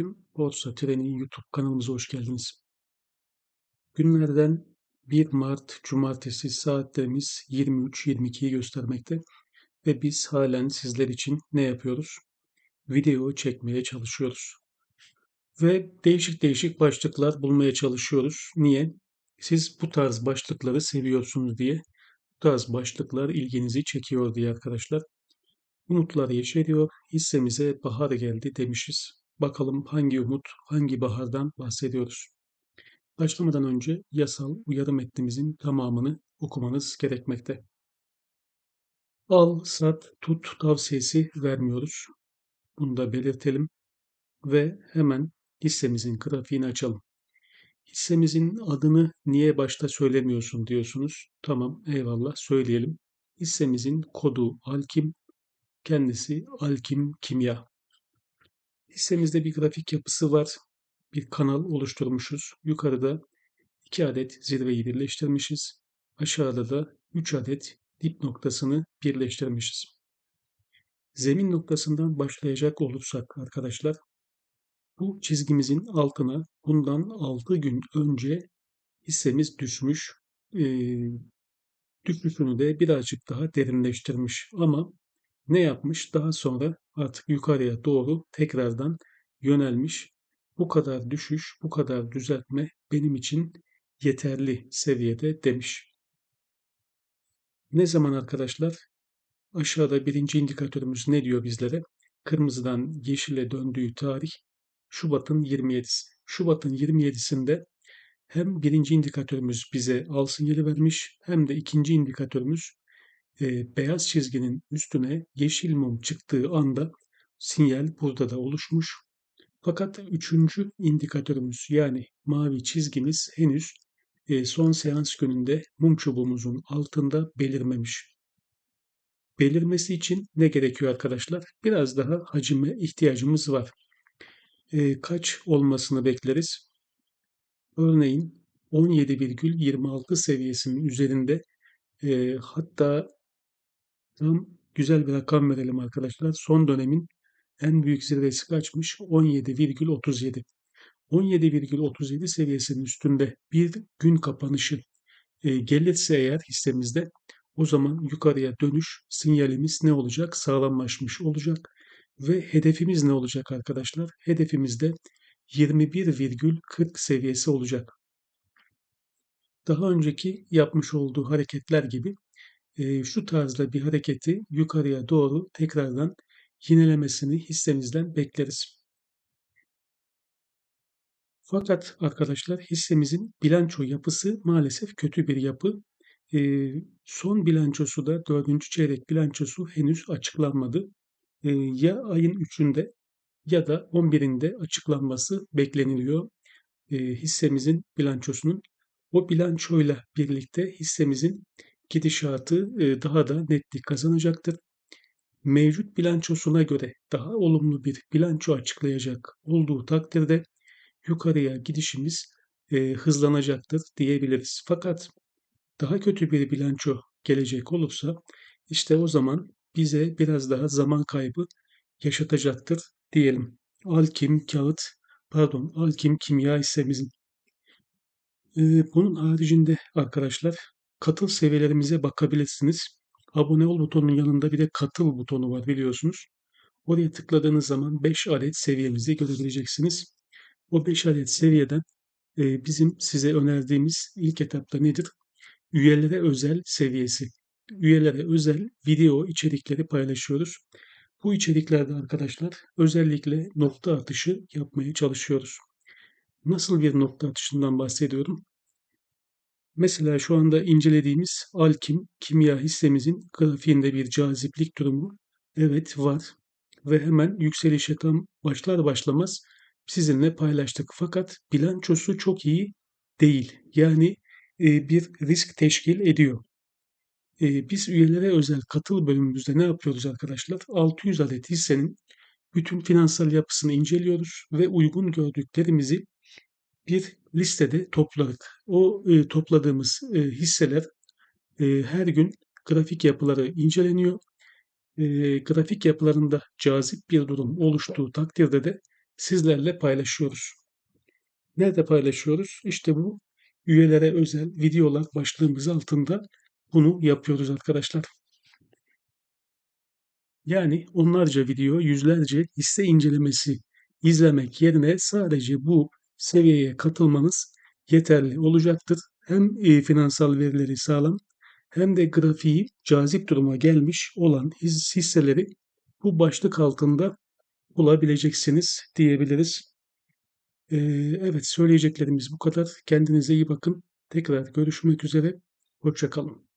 Selamünaleyküm. Borsa Treni YouTube kanalımıza hoş geldiniz. Günlerden 1 Mart Cumartesi saatlerimiz 23.22'yi göstermekte ve biz halen sizler için ne yapıyoruz? Video çekmeye çalışıyoruz. Ve değişik değişik başlıklar bulmaya çalışıyoruz. Niye? Siz bu tarz başlıkları seviyorsunuz diye. Bu tarz başlıklar ilginizi çekiyor diye arkadaşlar. Umutlar yeşeriyor, hissemize bahar geldi demişiz. Bakalım hangi umut, hangi bahardan bahsediyoruz. Başlamadan önce yasal uyarı metnimizin tamamını okumanız gerekmekte. Al, sat, tut tavsiyesi vermiyoruz. Bunu da belirtelim ve hemen hissemizin grafiğini açalım. Hissemizin adını niye başta söylemiyorsun diyorsunuz. Tamam eyvallah söyleyelim. Hissemizin kodu Alkim, kendisi Alkim Kimya. Hissemizde bir grafik yapısı var. Bir kanal oluşturmuşuz. Yukarıda 2 adet zirveyi birleştirmişiz. Aşağıda da 3 adet dip noktasını birleştirmişiz. Zemin noktasından başlayacak olursak arkadaşlar bu çizgimizin altına bundan 6 gün önce hissemiz düşmüş. E, düşüşünü de birazcık daha derinleştirmiş ama ne yapmış? Daha sonra artık yukarıya doğru tekrardan yönelmiş. Bu kadar düşüş, bu kadar düzeltme benim için yeterli seviyede demiş. Ne zaman arkadaşlar? Aşağıda birinci indikatörümüz ne diyor bizlere? Kırmızıdan yeşile döndüğü tarih Şubat'ın 27'si. Şubat'ın 27'sinde hem birinci indikatörümüz bize al sinyali vermiş hem de ikinci indikatörümüz e, beyaz çizginin üstüne yeşil mum çıktığı anda sinyal burada da oluşmuş. Fakat üçüncü indikatörümüz yani mavi çizgimiz henüz e, son seans gününde mum çubuğumuzun altında belirmemiş. Belirmesi için ne gerekiyor arkadaşlar? Biraz daha hacime ihtiyacımız var. E, kaç olmasını bekleriz? Örneğin 17,26 seviyesinin üzerinde e, hatta Tam güzel bir rakam verelim arkadaşlar. Son dönemin en büyük zirvesi kaçmış? 17,37. 17,37 seviyesinin üstünde bir gün kapanışı e, gelirse eğer hissemizde o zaman yukarıya dönüş sinyalimiz ne olacak? Sağlamlaşmış olacak. Ve hedefimiz ne olacak arkadaşlar? Hedefimiz de 21,40 seviyesi olacak. Daha önceki yapmış olduğu hareketler gibi şu tarzda bir hareketi yukarıya doğru tekrardan yinelemesini hissemizden bekleriz. Fakat arkadaşlar hissemizin bilanço yapısı maalesef kötü bir yapı. Son bilançosu da dördüncü çeyrek bilançosu henüz açıklanmadı. Ya ayın 3'ünde ya da 11'inde açıklanması bekleniliyor hissemizin bilançosunun. O bilançoyla birlikte hissemizin gidişatı e, daha da netlik kazanacaktır. Mevcut bilançosuna göre daha olumlu bir bilanço açıklayacak olduğu takdirde yukarıya gidişimiz e, hızlanacaktır diyebiliriz. Fakat daha kötü bir bilanço gelecek olursa işte o zaman bize biraz daha zaman kaybı yaşatacaktır diyelim. Alkim kağıt pardon Alkim kimya hissemizin. Ee, bunun haricinde arkadaşlar katıl seviyelerimize bakabilirsiniz. Abone ol butonunun yanında bir de katıl butonu var biliyorsunuz. Oraya tıkladığınız zaman 5 adet seviyemizi görebileceksiniz. O 5 adet seviyeden e, bizim size önerdiğimiz ilk etapta nedir? Üyelere özel seviyesi. Üyelere özel video içerikleri paylaşıyoruz. Bu içeriklerde arkadaşlar özellikle nokta atışı yapmaya çalışıyoruz. Nasıl bir nokta atışından bahsediyorum? Mesela şu anda incelediğimiz alkim kimya hissemizin grafiğinde bir caziplik durumu evet var ve hemen yükselişe tam başlar başlamaz sizinle paylaştık. Fakat bilançosu çok iyi değil. Yani e, bir risk teşkil ediyor. E, biz üyelere özel katıl bölümümüzde ne yapıyoruz arkadaşlar? 600 adet hissenin bütün finansal yapısını inceliyoruz ve uygun gördüklerimizi bir listede topladık. O e, topladığımız e, hisseler e, her gün grafik yapıları inceleniyor. E, grafik yapılarında cazip bir durum oluştuğu takdirde de sizlerle paylaşıyoruz. Nerede paylaşıyoruz? İşte bu üyelere özel videolar başlığımız altında bunu yapıyoruz arkadaşlar. Yani onlarca video, yüzlerce hisse incelemesi izlemek yerine sadece bu seviyeye katılmanız yeterli olacaktır. Hem e, finansal verileri sağlam hem de grafiği cazip duruma gelmiş olan hisseleri bu başlık altında bulabileceksiniz diyebiliriz. Ee, evet söyleyeceklerimiz bu kadar. Kendinize iyi bakın. Tekrar görüşmek üzere. Hoşçakalın.